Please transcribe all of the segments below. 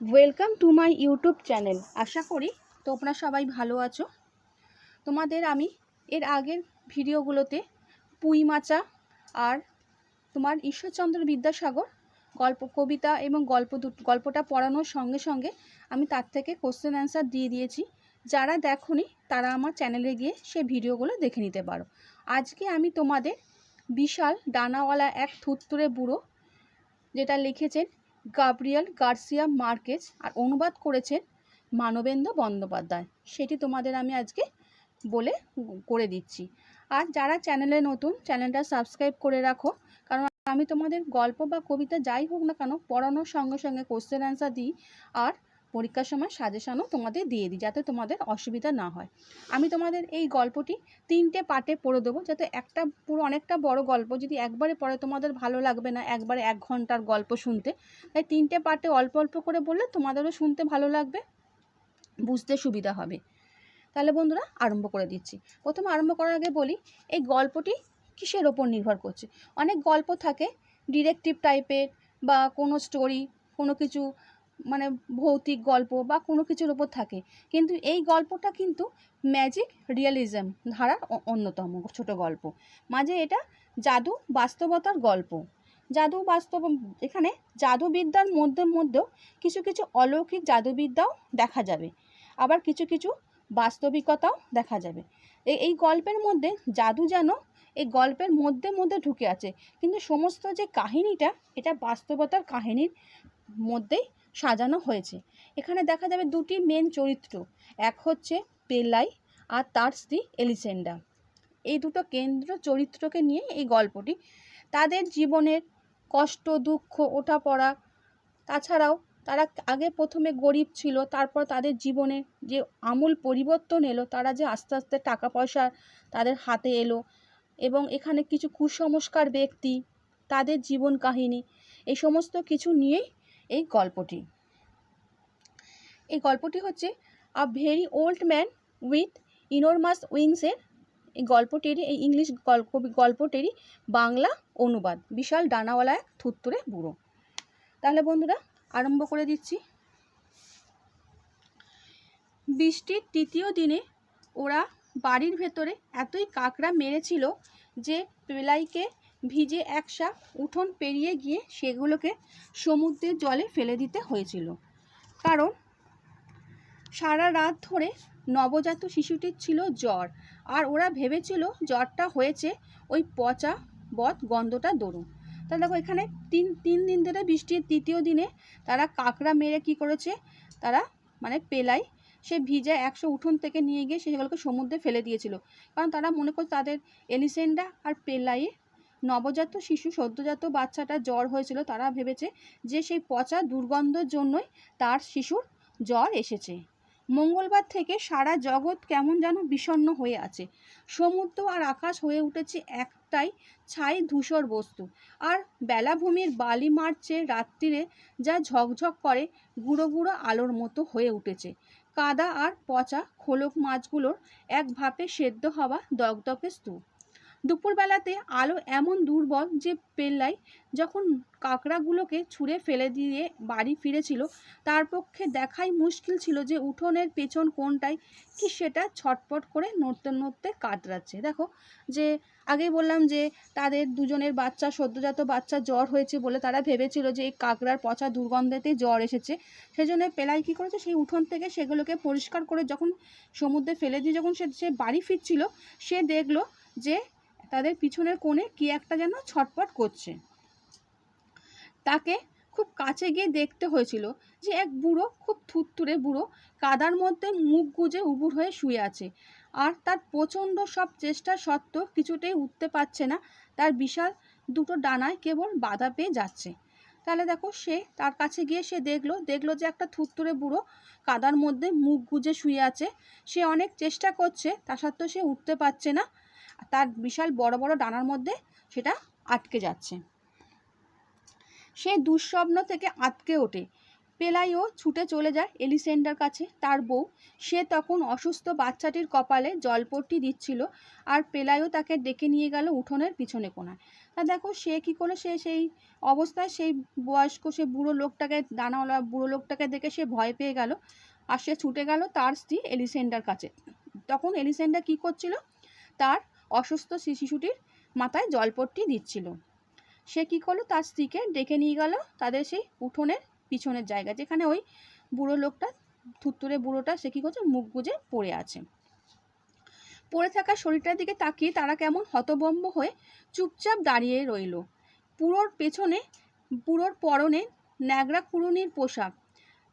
Welcome to my YouTube channel আশা করি তোমরা সবাই ভালো আছো। তোমাদের আমি এর আগের ভিডিওগুলোতে পুঁই মাচা আর তোমার ঈশ্বরচন্দ্র বিদ্যাসাগর গল্প, কবিতা এবং গল্প গল্পটা পড়ানোর সঙ্গে সঙ্গে আমি তার থেকে কোশ্চেন অ্যান্সার দিয়ে দিয়েছি। যারা দেখোনি, তারা আমার চ্যানেলে গিয়ে সে ভিডিওগুলো দেখে নিতে পারো। আজকে আমি তোমাদের বিশাল ডানাওয়ালা এক থুত্তুরে বুড়ো যেটা লিখেছেন গাব্রিয়েল গার্সিয়া মার্কেজ আর অনুবাদ করেছেন মানবেন্দ্র বন্দ্যোপাধ্যায়। সেটি তোমাদের আমি আজকে বলে করে দিচ্ছি। আর যারা চ্যানেলে নতুন, চ্যানেলটা সাবস্ক্রাইব করে রাখো, কারণ আমি তোমাদের গল্প বা কবিতা যাই হোক না কেন, পড়ানোর সঙ্গে সঙ্গে কোশ্চেন অ্যান্সার দিই। আর পরীক্ষার সময় সাজেশনও তোমাদের দিয়ে দিই যাতে তোমাদের অসুবিধা না হয়। আমি তোমাদের এই গল্পটি তিনটে পার্টে পড়ে দেবো যাতে একটা পুরো অনেকটা বড় গল্প যদি একবারে পড়ে তোমাদের ভালো লাগবে না, একবারে এক ঘণ্টার গল্প শুনতে। তাই তিনটে পার্টে অল্প অল্প করে বললে তোমাদেরও শুনতে ভালো লাগবে, বুঝতে সুবিধা হবে। তাহলে বন্ধুরা আরম্ভ করে দিচ্ছি। প্রথমে আরম্ভ করার আগে বলি, এই গল্পটি কিসের ওপর নির্ভর করছে? অনেক গল্প থাকে ডিরেক্টিভ টাইপের বা কোনো স্টোরি কোনো কিছু মানে ভৌতিক গল্প বা কোনো কিছুর ওপর থাকে। কিন্তু এই গল্পটা কিন্তু ম্যাজিক রিয়েলিজম ধারার অন্যতম ছোট গল্প। মাঝে এটা জাদু বাস্তবতার গল্প। জাদু বাস্তব, এখানে জাদুবিদ্যার মধ্যে মধ্যেও কিছু কিছু অলৌকিক জাদুবিদ্যাও দেখা যাবে। আবার কিছু কিছু বাস্তবিকতাও দেখা যাবে। এই এই গল্পের মধ্যে জাদু যেন এই গল্পের মধ্যে মধ্যে ঢুকে আছে। কিন্তু সমস্ত যে কাহিনীটা, এটা বাস্তবতার কাহিনীর মধ্যেই সাজানো হয়েছে। এখানে দেখা যাবে দুটি মেন চরিত্র। এক হচ্ছে পেলাই আর তার স্ত্রী এলিসেন্ডা। এই দুটো কেন্দ্র চরিত্রকে নিয়ে এই গল্পটি। তাদের জীবনের কষ্ট, দুঃখ ওঠা পড়া তাছাড়াও তারা আগে প্রথমে গরিব ছিল, তারপর তাদের জীবনে যে আমূল পরিবর্তন এলো, তারা যে আস্তে আস্তে টাকা পয়সা তাদের হাতে এলো এবং এখানে কিছু কুসংস্কার ব্যক্তি, তাদের জীবন কাহিনী, এই সমস্ত কিছু নিয়েই এই গল্পটি। এই গল্পটি হচ্ছে a very old man with enormous উইংসের এই গল্পটিরই, এই ইংলিশ গল্প গল্পটিরই বাংলা অনুবাদ। বিশাল ডানাওয়ালা এক থুত্তুরে বুড়ো। তাহলে বন্ধুরা, আরম্ভ করে দিচ্ছি। বৃষ্টির তৃতীয় দিনে ওরা বাড়ির ভেতরে এতই কাকড়া মেরেছিল যে পেলাইকে ভিজে একসা উঠোন পেরিয়ে গিয়ে সেগুলোকে সমুদ্রের জলে ফেলে দিতে হয়েছিল। কারণ সারা রাত ধরে নবজাত শিশুটির ছিল জ্বর, আর ওরা ভেবেছিল জ্বরটা হয়েছে ওই পচা বদ গন্ধটা দরুন। তাহলে দেখো, এখানে তিন তিন দিন ধরে বৃষ্টির তৃতীয় দিনে তারা কাকড়া মেরে কি করেছে? তারা মানে পেলাই সে ভিজা একশো উঠোন থেকে নিয়ে গিয়ে সেগুলোকে সমুদ্রে ফেলে দিয়েছিল। কারণ তারা মনে করছে তাদের এলিসেন্ডা আর পেলাইয়ে নবজাত শিশু, সদ্যজাত বাচ্চাটা জ্বর হয়েছিল, তারা ভেবেছে যে সেই পচা দুর্গন্ধের জন্যই তার শিশুর জ্বর এসেছে। মঙ্গলবার থেকে সারা জগৎ কেমন যেন বিষণ্ণ হয়ে আছে। সমুদ্র আর আকাশ হয়ে উঠেছে একটাই ছাই ধূসর বস্তু। আর বেলাভূমির বালি মারছে রাত্রিরে যা ঝকঝক করে গুঁড়ো গুঁড়ো আলোর মতো হয়ে উঠেছে। কাদা আর পচা খোলক মাছগুলোর এক ভাপে সেদ্ধ হওয়া দগদগে স্তূপ। দুপুরবেলাতে আলো এমন দুর্বল যে পেল্লাই যখন কাঁকড়াগুলোকে ছুঁড়ে ফেলে দিয়ে বাড়ি ফিরেছিল, তার পক্ষে দেখাই মুশকিল ছিল যে উঠোনের পেছন কোনটায় কি সেটা ছটপট করে নড়তে নড়তে কাতরাচ্ছে। দেখো, যে আগেই বললাম যে তাদের দুজনের বাচ্চা, সদ্যজাত বাচ্চা জ্বর হয়েছে বলে তারা ভেবেছিল যে এই কাঁকড়ার পচা দুর্গন্ধেতেই জ্বর এসেছে। সেই জন্য পেলাই কী করেছে? সেই উঠোন থেকে সেগুলোকে পরিষ্কার করে যখন সমুদ্রে ফেলে দিয়ে যখন সে বাড়ি ফিরছিল, সে দেখল যে তাদের পিছনের কোণে কি একটা যেন ছটপট করছে। তাকে খুব কাছে গিয়ে দেখতে হয়েছিল যে এক বুড়ো, খুব থুত্তুরে বুড়ো, কাদার মধ্যে মুখ গুজে উবুর হয়ে শুয়ে আছে। আর তার প্রচণ্ড সব চেষ্টা সত্ত্বেও কিছুতেই উঠতে পারছে না। তার বিশাল দুটো ডানায় কেবল বাধা পেয়ে যাচ্ছে। তাহলে দেখো, সে তার কাছে গিয়ে সে দেখল দেখল যে একটা থুত্তুরে বুড়ো কাদার মধ্যে মুখ গুজে শুয়ে আছে। সে অনেক চেষ্টা করছে, তা সত্ত্বেও সে উঠতে পারছে না। তার বিশাল বড় বড় ডানার মধ্যে সেটা আটকে যাচ্ছে। সে দুঃস্বপ্ন থেকে আটকে ওঠে। পেলাইও ছুটে চলে যায় এলিসেন্ডার কাছে, তার বউ। সে তখন অসুস্থ বাচ্চাটির কপালে জলপট্টি দিচ্ছিল আর পেলাইও তাকে ডেকে নিয়ে গেল উঠোনের পিছনে কোনায়। তা দেখো, সে কি করল সে সেই অবস্থায় সেই বয়স্ক সে বুড়ো লোকটাকে দানাওয়ালা বুড়ো লোকটাকে দেখে সে ভয় পেয়ে গেল আর সে ছুটে গেল তার স্ত্রী এলিসেন্ডার কাছে। তখন এলিসেন্ডার কি করছিল? তার অসুস্থ শিশুটির মাথায় জলপট্টি দিচ্ছিল। সে কি করল? তার স্ত্রীকে ডেকে নিয়ে গেল। তাদের সেই উঠোনের পিছনের জায়গা, যেখানে ওই বুড়ো লোকটা, থুত্তুরে বুড়োটা, সে কী করছে? মুখ গুজে পড়ে আছে। পড়ে থাকা শরীরটার দিকে তাকিয়ে তারা কেমন হতবম্ব হয়ে চুপচাপ দাঁড়িয়ে রইল। পুরোর পেছনে, পুরোর পরনে ন্যাগরা কুড়ুনির পোশাক।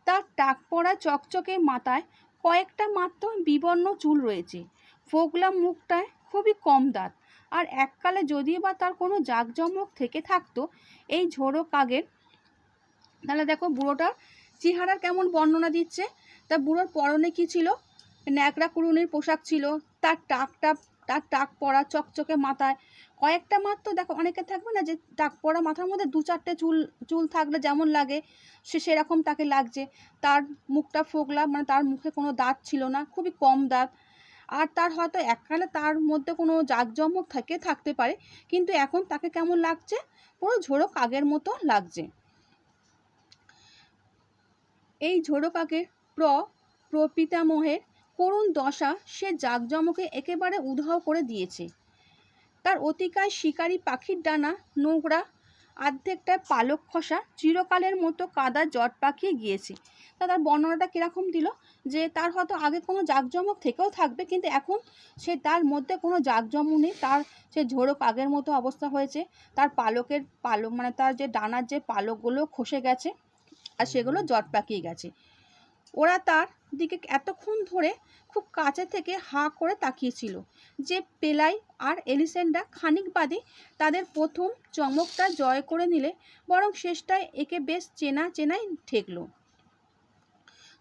তার টাক পড়া চকচকে মাথায় কয়েকটা মাত্র বিবর্ণ চুল রয়েছে। ফোকলা মুখটায় খুবই কম দাঁত। আর এককালে যদি বা তার কোনো জাঁকজমক থেকে থাকতো, এই ঝোড়ো কাগের, তাহলে দেখো বুড়োটার চেহারার কেমন বর্ণনা দিচ্ছে। তা বুড়োর পরনে কি ছিল? ন্যাকড়া কুড়ুনির পোশাক ছিল, তার টাকটা তার টাক পড়া চকচকে মাথায়। কয়েকটা মাত্র দেখো, অনেকে থাকবে না যে টাক পড়া মাথার মধ্যে দু চারটে চুল চুল থাকলে যেমন লাগে, সে সেরকম তাকে লাগছে। তার মুখটা ফোগলা মানে তার মুখে কোনো দাঁত ছিল না, খুবই কম দাঁত। আর তার হয়তো এককালে তার মধ্যে কোনো জাঁকজমক থেকে, থাকতে পারে। কিন্তু এখন তাকে কেমন লাগছে? পুরো ঝোড়ো কাগের মতো লাগছে। এই ঝোড়ো কাকের প্র, প্রপিতামহের করুণ দশা সে জাঁকজমকে একেবারে উধাও করে দিয়েছে। তার অতিকায় শিকারী পাখির ডানা, নোংরা আর্ধেকটায় পালক খসা চিরকালের মতো কাদা জট পাকিয়ে গিয়েছে। তা তার বর্ণনাটা কীরকম দিল? যে তার হয়তো আগে কোনো জাঁকজমক থেকেও থাকবে, কিন্তু এখন সে তার মধ্যে কোনো জাঁকজমক নেই। তার সে ঝোড়ো পাগের মতো অবস্থা হয়েছে। তার পালকের পালক মানে তার যে ডানার যে পালকগুলো খসে গেছে, আর সেগুলো জট পাকিয়ে গেছে। ওরা তার দিকে এতক্ষণ ধরে খুব কাছে থেকে হাঁ করে তাকিয়েছিল যে পেলাই আর এলিসেন্ডা খানিক বাদে তাদের প্রথম চমকটা জয় করে নিলে বরং শেষটায় একে বেশ চেনা চেনাই ঠেকলো।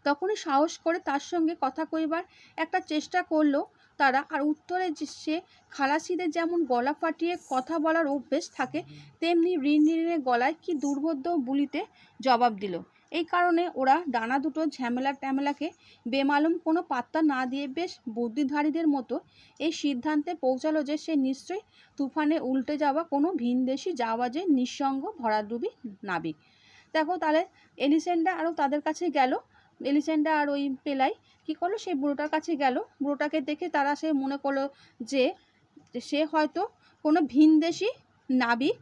তখনই সাহস করে তার সঙ্গে কথা কইবার একটা চেষ্টা করল তারা আর উত্তরে সে খালাসিদের যেমন গলা ফাটিয়ে কথা বলার অভ্যেস থাকে, তেমনি ঋণ গলায় কি দুর্বোধ্য বুলিতে জবাব দিল। এই কারণে ওরা ডানা দুটো ঝামেলা ট্যামেলাকে বেমালুম কোনো পাত্তা না দিয়ে বেশ বুদ্ধিধারীদের মতো এই সিদ্ধান্তে পৌঁছালো যে সে নিশ্চয়ই তুফানে উল্টে যাওয়া কোনো ভিনদেশি জাহাজে নিঃসঙ্গ ভরাডুবি নাবিক। দেখো তাহলে এলিসেন্ডা আরও তাদের কাছে গেল। এলিসেন্ডা আর ওই পেলাই কী করল? সেই বুড়োটার কাছে গেল। বুড়োটাকে দেখে তারা সে মনে করল যে সে হয়তো কোনো ভিনদেশি নাবিক,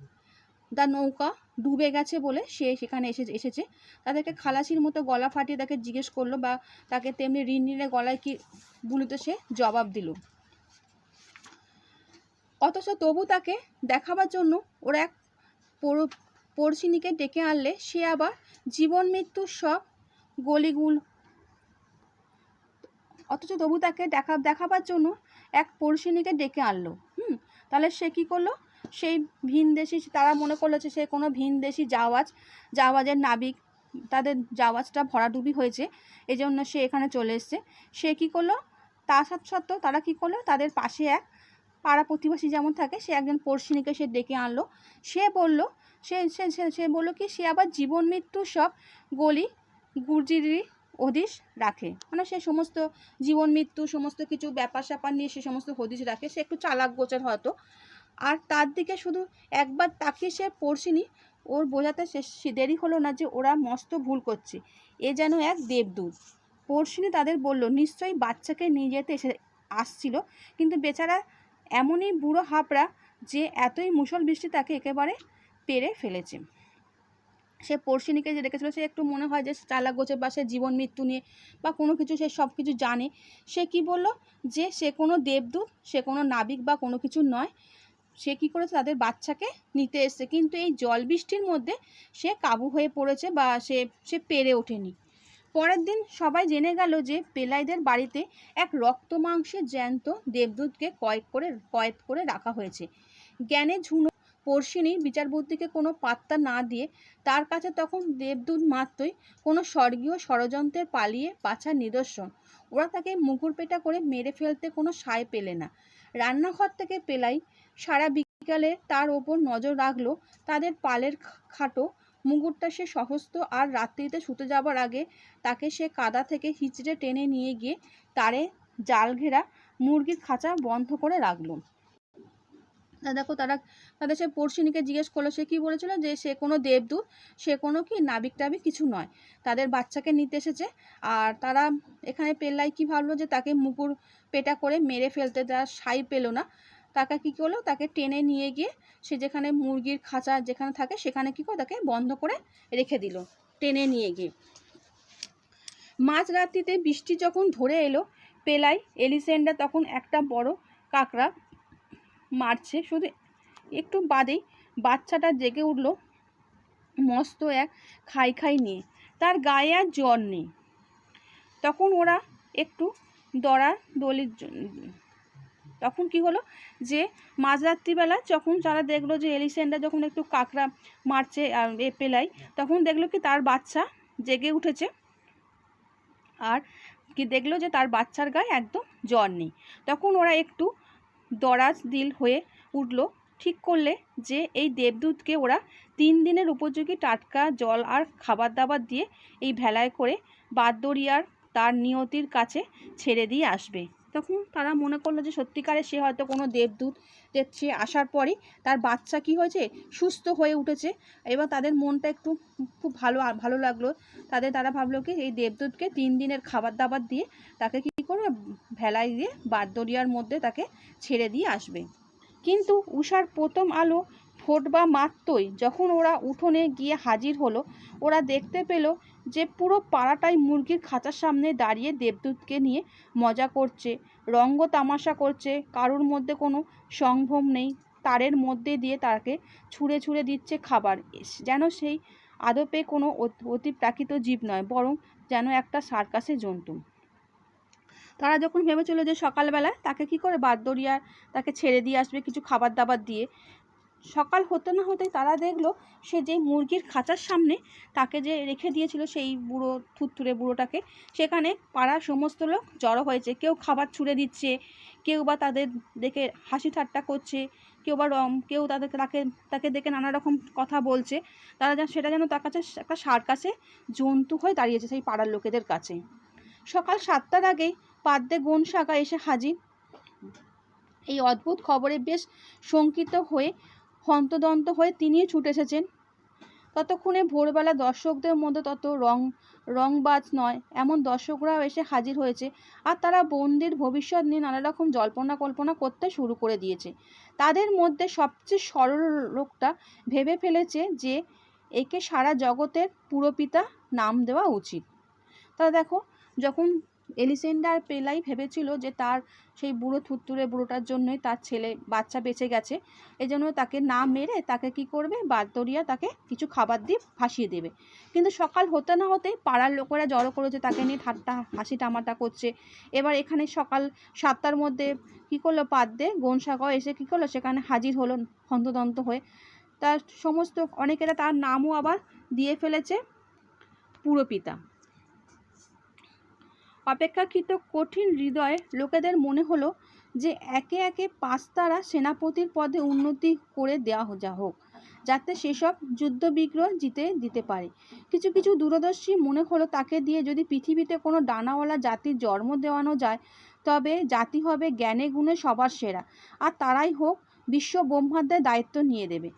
দা নৌকা ডুবে গেছে বলে সে সেখানে এসে এসেছে। তাদেরকে খালাসির মতো গলা ফাটিয়ে তাকে জিজ্ঞেস করল বা তাকে তেমনি ঋণ নিলে গলায় কি বুলিতে সে জবাব দিল। অথচ তবু তাকে দেখাবার জন্য ওরা এক পড়- পড়শিনিকে ডেকে আনলে সে আবার জীবন মৃত্যুর সব গলিগুল। অথচ তবু তাকে দেখা, দেখাবার জন্য এক পড়শিনিকে ডেকে আনলো। হুম, তাহলে সে কী করল? সেই ভিনদেশি তারা মনে করল যে সে কোনো ভিনদেশি জাহাজ জাহাজের নাবিক, তাদের জাহাজটা ভরাডুবি হয়েছে এই জন্য সে এখানে চলে এসছে। সে কী করল? তা সত্ত্বেও তারা কী করল? তাদের পাশে এক পাড়া প্রতিবেশী যেমন থাকে, সে একজন পড়শিনিকে সে ডেকে আনলো। সে বলল, সে সে সে- সে বলল কি, সে আবার জীবন মৃত্যু সব গলি, গুর্জিরি হদিশ রাখে। মানে সে সমস্ত জীবন মৃত্যু, সমস্ত কিছু ব্যাপার স্যাপার নিয়ে সে সমস্ত হদিশ রাখে। সে একটু চালাক গোচর হয়তো। আর তার দিকে শুধু একবার তাকিয়ে সে পড়শিনি ওর বোঝাতে সে দেরি হলো না যে ওরা মস্ত ভুল করছে। এ যেন এক দেবদূত। পড়শিনি তাদের বলল, নিশ্চয়ই বাচ্চাকে নিয়ে যেতে এসে আসছিল, কিন্তু বেচারা এমনই বুড়ো হাঁপড়া যে এতই মুসল বৃষ্টি তাকে একেবারে পেরে ফেলেছে। সে পড়শিনিকে যে রেখেছিল সে একটু মনে হয় যে চালাক গোছের বা সে জীবন মৃত্যু নিয়ে বা কোনো কিছু সে সব কিছু জানে। সে কি বলল? যে সে কোনো দেবদূত, সে কোনো নাবিক বা কোনো কিছু নয়। সে কি করেছে? তাদের বাচ্চাকে নিতে এসছে। কিন্তু এই জল বৃষ্টির মধ্যে সে কাবু হয়ে পড়েছে বা সে সে পেরে ওঠেনি। পরের দিন সবাই জেনে গেল যে পেলাইদের বাড়িতে এক রক্ত মাংসের জ্যান্ত দেবদূতকে কয়েক করে কয়েদ করে রাখা হয়েছে। জ্ঞানে ঝুনো পড়শিনী বিচার বুদ্ধিকে কোনো পাত্তা না দিয়ে তার কাছে তখন দেবদূত মাত্রই কোনো স্বর্গীয় ষড়যন্ত্রের পালিয়ে বাঁচার নিদর্শন। ওরা তাকে মুগুর পেটা করে মেরে ফেলতে কোনো সায় পেলে না। রান্নাঘর থেকে পেলাই সারা বিকালে তার ওপর নজর রাখল তাদের পালের খাটো। মুগুরটা সে সহস্ত আর রাত্রিতে শুতে যাবার আগে তাকে সে কাদা থেকে হিচড়ে টেনে নিয়ে গিয়ে তারে জাল ঘেরা মুরগির খাঁচা বন্ধ করে রাখল। তা দেখো তারা, তাদের সে পড়শিনীকে জিজ্ঞেস করল, সে কি বলেছিল যে সে কোনো দেবদূত, সে কোনো কি নাবিক টাবিক কিছু নয়। তাদের বাচ্চাকে নিতে এসেছে আর তারা এখানে পেল্লাই কি ভাবলো যে তাকে মুকুর পেটা করে মেরে ফেলতে, তারা সাই পেল না। তাকে কি করল? তাকে টেনে নিয়ে গিয়ে সে যেখানে মুরগির খাঁচা যেখানে থাকে সেখানে কি করে? তাকে বন্ধ করে রেখে দিল, টেনে নিয়ে গিয়ে। মাঝরাত্রিতে বৃষ্টি যখন ধরে এলো, পেলাই এলিসেন্ডা তখন একটা বড় কাকড়া মারছে। শুধু একটু বাদেই বাচ্চাটা জেগে উঠল মস্ত এক খাই খাই নিয়ে। তার গায়ে আর জ্বর নেই। তখন ওরা একটু দড়া দলির তখন কি হলো? যে মাঝরাত্রিবেলা যখন তারা দেখল যে এলিসেন্ডা যখন একটু কাঁকড়া মারছে এ পেলাই তখন দেখল কি তার বাচ্চা জেগে উঠেছে। আর কি দেখল যে তার বাচ্চার গায়ে একদম জ্বর নেই। তখন ওরা একটু দরাজ দিল হয়ে উঠল। ঠিক করলে যে এই দেবদূতকে ওরা তিন দিনের উপযোগী টাটকা জল আর খাবার দাবার দিয়ে এই ভেলায় করে বাদদরিয়ার তার নিয়তির কাছে ছেড়ে দিয়ে আসবে। তখন তারা মনে করল যে সত্যিকারে সে হয়তো কোনো দেবদূত সে আসার পরই তার বাচ্চা কি হয়েছে, সুস্থ হয়ে উঠেছে। এবার তাদের মনটা একটু খুব ভালো ভালো লাগল। তাদের তারা ভাবলো কি, এই দেবদূতকে তিন দিনের খাবার দাবার দিয়ে তাকে কি করবে? ভেলায় দিয়ে বাদদরিয়ার মধ্যে তাকে ছেড়ে দিয়ে আসবে। কিন্তু উষার প্রথম আলো ফোটবা মাত্রই যখন ওরা উঠোনে গিয়ে হাজির হলো, ওরা দেখতে পেল যে পুরো পাড়াটাই মুরগির খাঁচার সামনে দাঁড়িয়ে দেবদূতকে নিয়ে মজা করছে, রঙ্গ তামাশা করছে, কারোর মধ্যে কোনো সংভ্রম নেই, তারের মধ্যে দিয়ে তাকে ছুঁড়ে ছুঁড়ে দিচ্ছে খাবার যেন সেই আদপে কোনো অতি প্রাকৃত জীব নয়, বরং যেন একটা সার্কাসের জন্তু। তারা যখন ভেবেছিল যে সকালবেলায় তাকে কি করে বাদদরিয়ার তাকে ছেড়ে দিয়ে আসবে, কিছু খাবার দাবার দিয়ে সকাল হতে না হতেই তারা দেখল সে যে মুরগির খাঁচার সামনে তাকে যে রেখে দিয়েছিল সেই বুড়ো থুত্তুরে বুড়োটাকে, সেখানে পাড়ার সমস্ত লোক জড়ো হয়েছে। কেউ খাবার ছুঁড়ে দিচ্ছে, কেউ বা তাদের দেখে হাসি ঠাট্টা করছে, কেউ বা রম কেউ তাদেরকে তাকে তাকে দেখে নানা রকম কথা বলছে। তারা যেন, সেটা যেন তার কাছে একটা সার্কাসে জন্তু হয়ে দাঁড়িয়েছে সেই পাড়ার লোকেদের কাছে। সকাল সাতটার আগেই পাদ্যে গন শাখা এসে হাজির। এই অদ্ভুত খবরে বেশ শঙ্কিত হয়ে হন্তদন্ত হয়ে তিনিও ছুটে এসেছেন। ততক্ষণে ভোরবেলা দর্শকদের মধ্যে তত রং, রংবাজ নয়, এমন দর্শকরাও এসে হাজির হয়েছে আর তারা বন্দির ভবিষ্যৎ নিয়ে নানা রকম জল্পনা কল্পনা করতে শুরু করে দিয়েছে। তাদের মধ্যে সবচেয়ে সরল লোকটা ভেবে ফেলেছে যে একে সারা জগতের পুরপিতা নাম দেওয়া উচিত। তা দেখো, যখন এলিসেন্ডার পেলাই ভেবেছিল যে তার সেই বুড়ো থুত্তুরে বুড়োটার জন্যই তার ছেলে বাচ্চা বেঁচে গেছে। এই জন্য তাকে না মেরে তাকে কি করবে? বাদদরিয়া তাকে কিছু খাবার দিয়ে ভাসিয়ে দেবে। কিন্তু সকাল হতে না হতে পাড়ার লোকেরা জড়ো করেছে তাকে নিয়ে ঠাট্টা হাসি টামাটা করছে। এবার এখানে সকাল সাতটার মধ্যে কি করল পাদ্যে গনসাগাও এসে কি করল? সেখানে হাজির হলো হন্তদন্ত হয়ে। তার সমস্ত অনেকেরা তার নামও আবার দিয়ে ফেলেছে পুরপিতা অপেক্ষাকৃত কঠিন হৃদয়ে লোকেদের মনে হলো যে একে একে পাঁচতারা সেনাপতির পদে উন্নতি করে দেওয়া যা হোক, যাতে সেসব যুদ্ধবিগ্রহ জিতে দিতে পারে। কিছু কিছু দূরদর্শী মনে হলো তাকে দিয়ে যদি পৃথিবীতে কোনো ডানাওয়ালা জাতির জন্ম দেওয়ানো যায়, তবে জাতি হবে জ্ঞানে গুণে সবার সেরা, আর তারাই হোক বিশ্ব ব্রহ্মাণ্ডের দায়িত্ব নিয়ে দেবে।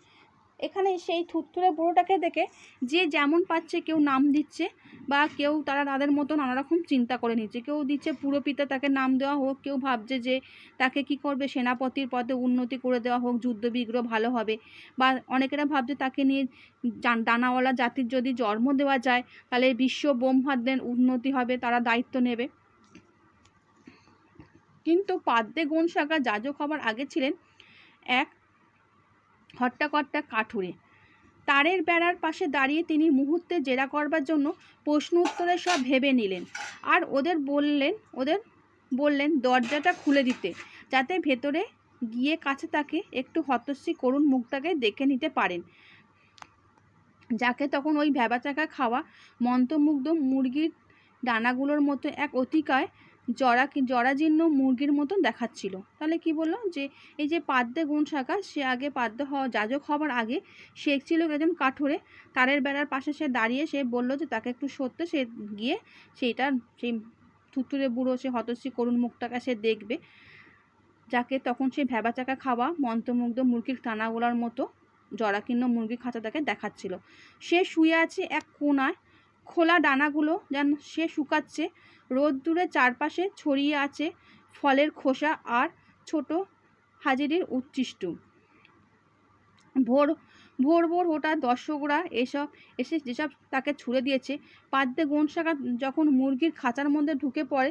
এখানে সেই থুত্তুরে বুড়োটাকে দেখে যে যেমন পাচ্ছে কেউ নাম দিচ্ছে বা কেউ তারা তাদের মতো নানা রকম চিন্তা করে নিচ্ছে। কেউ দিচ্ছে পুরোপিতা তাকে নাম দেওয়া হোক, কেউ ভাবছে যে তাকে কি করবে, সেনাপতির পদে উন্নতি করে দেওয়া হোক যুদ্ধবিগ্রহ ভালো হবে। বা অনেকেরা ভাবছে তাকে নিয়ে ডানাওয়ালা জাতির যদি জন্ম দেওয়া যায়, তাহলে বিশ্ব ব্রহ্মাণ্ডের উন্নতি হবে, তারা দায়িত্ব নেবে। কিন্তু পাদ্যে গুণ শাখা যাজক হবার আগে ছিলেন এক হট্টাকট্টা কাঠুরে। তারের বেড়ার পাশে দাঁড়িয়ে তিনি মুহূর্তে জেরা করবার জন্য প্রশ্ন উত্তরে সব ভেবে নিলেন। আর ওদের বললেন ওদের বললেন, দরজাটা খুলে দিতে, যাতে ভেতরে গিয়ে কাছে তাকে একটু হতশ্রী করুন মুখটাকে দেখে নিতে পারেন। যাকে তখন ওই ভ্যাবাচাকা খাওয়া মন্ত্রমুগ্ধ মুরগির ডানাগুলোর মতো এক অতিকায় জরা জরাজীর্ণ মুরগির মতন দেখাচ্ছিল। তাহলে কি বলল? যে এই যে পাদ্যে গুণ শাখা, সে আগে পাদ্য হওয়া, যাজক হওয়ার আগে সে ছিল একজন কাঠোরে। তারের বেড়ার পাশে সে দাঁড়িয়ে সে বলল যে তাকে একটু সত্যি সে গিয়ে সেইটা, সেই থুতুরে বুড়ো, সে হতশ্রী করুণ মুখটাকে সে দেখবে। যাকে তখন সে ভেবা চাকা খাওয়া, মন্ত্রমুগ্ধ মুরগির টানাগোলার মতো জরাকীর্ণ মুরগির খাঁচা তাকে দেখাচ্ছিল। সে শুয়ে আছে এক কোনায়, খোলা ডানাগুলো যেন সে শুকাচ্ছে। রোদ্দুরে চারপাশে ছড়িয়ে আছে ফলের খোসা আর ছোট হাজিরির উচ্ছিষ্ট। ভোর ভোর ভোর হঠাৎ দর্শকরা এসব, এসে যেসব তাকে ছুড়ে দিয়েছে পাদ্যে গোন শাখা যখন মুরগির খাঁচার মধ্যে ঢুকে পড়ে,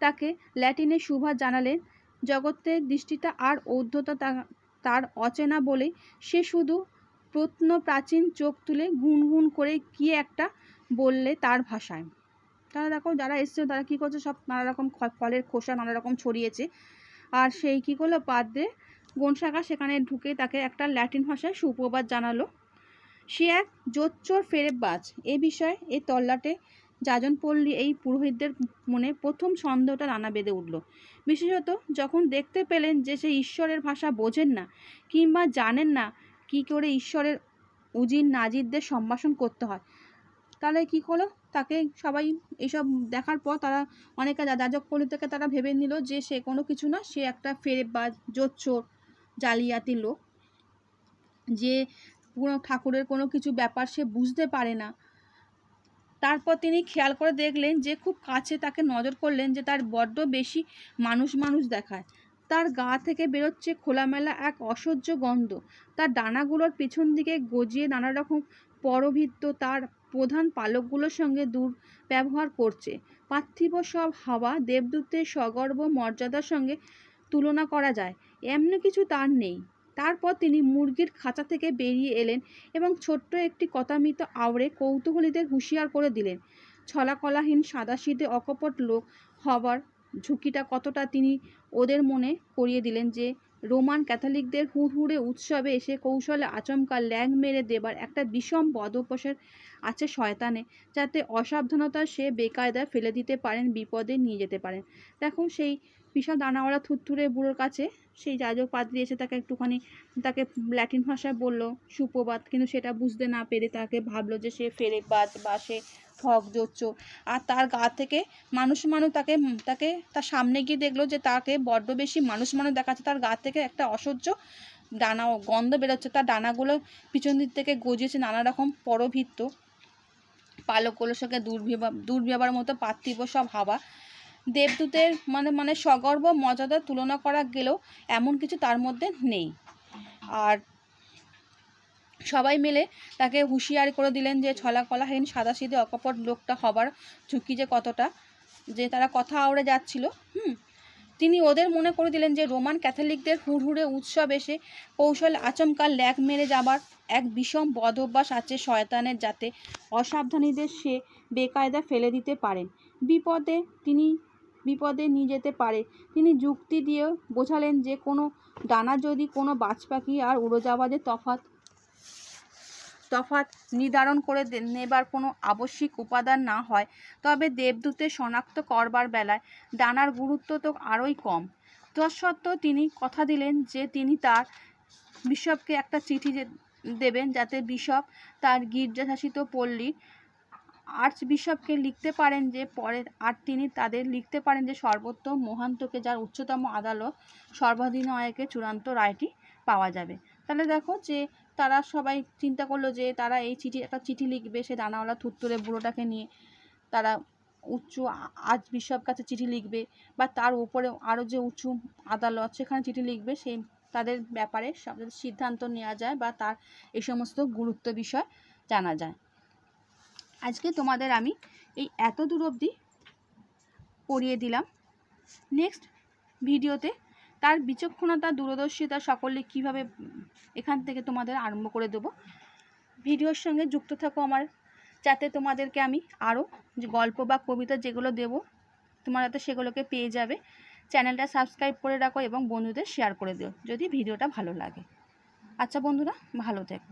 তাকে ল্যাটিনে সুভাষ জানালেন জগতের দৃষ্টিটা আর ঔদ্ধতা তার অচেনা বলে সে শুধু প্রত্ন প্রাচীন চোখ তুলে গুনগুন করে কি একটা বললে তার ভাষায়? তারা দেখো, যারা এসছে তারা কী করছে? সব নানা রকম ফলের খোসা, নানা রকম ছড়িয়েছে। আর সেই কী করল? পাদ্রে গনশাখা সেখানে ঢুকে তাকে একটা ল্যাটিন ভাষায় সুপ্রবাদ জানালো। সে এক জোচ্চোর ফেরেববাজ। এ বিষয়ে এই তল্লাটে যাজন পল্লী এই পুরোহিতদের মনে প্রথম সন্দেহটা রানা বেঁধে উঠল। বিশেষত যখন দেখতে পেলেন যে সে ঈশ্বরের ভাষা বোঝেন না, কিংবা জানেন না কি করে ঈশ্বরের উজির নাজিরদের সম্ভাষণ করতে হয়, তাহলে কি হলো তাকে সবাই এইসব দেখার পর তারা অনেকে যাজক থেকে তারা ভেবে নিল যে সে কোনো কিছু না, সে একটা ফের ফেরেববাজ জোচ্চোর জালিয়াতি লোক। যে কোনো ঠাকুরের কোনো কিছু ব্যাপার সে বুঝতে পারে না। তারপর তিনি খেয়াল করে দেখলেন যে খুব কাছে তাকে নজর করলেন যে তার বড্ড বেশি মানুষ মানুষ দেখায়। তার গা থেকে বেরোচ্ছে খোলামেলা এক অসহ্য গন্ধ। তার ডানাগুলোর পিছন দিকে গজিয়ে নানা রকম পরভিত্ত তার প্রধান পালকগুলোর সঙ্গে দূর ব্যবহার করছে। পার্থিব সব হাওয়া দেবদূতের সগর্ব মর্যাদার সঙ্গে তুলনা করা যায়। এমনি কিছু তার নেই। তারপর তিনি মুরগির খাঁচা থেকে বেরিয়ে এলেন এবং ছোট্ট একটি কথামিত আওড়ে কৌতূহলীদের হুঁশিয়ার করে দিলেন। ছলাকলাহীন, সাদাসিধে, অকপট লোক হবার ঝুঁকিটা কতটা তিনি ওদের মনে করিয়ে দিলেন যে রোমান ক্যাথলিকদের হুড়হুড়ে উৎসবে এসে কৌশলে আচমকা ল্যাং মেরে দেবার একটা বিষম বদভ্যাসের আছে শয়তানে, যাতে অসাবধানতা সে বেকায়দায় ফেলে দিতে পারেন, বিপদে নিয়ে যেতে পারেন। দেখো, সেই বিশাল দানাওয়ালা থুরথুরে বুড়োর কাছে, সেই যাজক পাদ্রী এসে তাকে একটুখানি তাকে ল্যাটিন ভাষায় বলল, সুপ্রভাত। কিন্তু সেটা বুঝতে না পেরে তাকে ভাবলো যে সে ফেরেকবাজ বা সে ঠক জোচ্চ। আর তার গা থেকে মানুষ মানুষ তাকে তাকে তার সামনে গিয়ে দেখল যে তাকে বড্ড বেশি মানুষ মানুষ দেখাচ্ছে। তার গা থেকে একটা অসহ্য ডানা গন্ধ বেরোচ্ছে। তার ডানাগুলো পিছন দিক থেকে গজিয়েছে নানা রকম পরভিত্ত। পালকগুলোর সঙ্গে দুর্ব্যবহার মতো পার্থিব সব হাওয়া। দেবদূতের মানে মানে সগর্ব মর্যাদার তুলনা করা গেলেও এমন কিছু তার মধ্যে নেই। আর সবাই মিলে তাকে হুঁশিয়ারি করে দিলেন যে ছলাকলাহীন, সাদাসিধে, অকপট লোকটা হবার ঝুঁকি যে কতটা, যে তারা কথা আওড়ে যাচ্ছিল, হুম? তিনি ওদের মনে করে দিলেন যে রোমান ক্যাথলিকদের হুড়হুড়ে উৎসব এসে কৌশল আচমকা ল্যাগ মেরে যাবার এক বিষম বদ অভ্যাস আছে শয়তানের যাতে অসাবধানীদের সে বেকায়দা ফেলে দিতে পারেন বিপদে তিনি, বিপদে নিয়ে যেতে পারে। তিনি যুক্তি দিয়ে বোঝালেন যে কোনো ডানা যদি কোনো বাজ পাখি আর উড়োজাহাজের তফাৎ তফাৎ নির্ধারণ করে নেবার কোনো আবশ্যিক উপাদান না হয়। তবে দেবদূতের শনাক্ত করবার বেলায় ডানার গুরুত্ব তো আরোই কম। তৎসত্ত্বেও তিনি কথা দিলেন যে তিনি তার বিশপকে একটা চিঠি দেবেন যাতে বিশপ তার গির্জাশাসিত পল্লীর আর্চ বিশপকে লিখতে পারেন যে পরে আর তিনি তাদের লিখতে পারেন যে সর্বোত্তম মহান্তকে যার উচ্চতম আদালত সর্বাধীনয়কে চূড়ান্ত রায়টি পাওয়া যাবে। তাহলে দেখো যে তারা সবাই চিন্তা করল যে তারা এই চিঠি, একটা চিঠি লিখবে, সে দানাওয়ালা থুত্তুরে বুড়োটাকে নিয়ে তারা উচ্চ আজ বিশপ কাছে চিঠি লিখবে বা তার উপরে আরও যে উঁচু আদালত সেখানে চিঠি লিখবে সেই তাদের ব্যাপারে সব সিদ্ধান্ত নেওয়া যায় বা তার এই সমস্ত গুরুত্ব বিষয় জানা যায়। আজকে তোমাদের আমি এই এত দূর অবধি পড়িয়ে দিলাম। নেক্সট ভিডিওতে তার বিচক্ষণতা, দূরদর্শিতা সকলে কীভাবে এখান থেকে তোমাদের আরম্ভ করে দেবো? ভিডিওর সঙ্গে যুক্ত থাকো আমার। যাতে তোমাদেরকে আমি আরও যে গল্প বা কবিতা যেগুলো দেব, তোমরা তো সেগুলোকে পেয়ে যাবে। চ্যানেলটা সাবস্ক্রাইব করে রাখো এবং বন্ধুদের শেয়ার করে দিও, যদি ভিডিওটা ভালো লাগে। আচ্ছা বন্ধুরা, ভালো থেকো।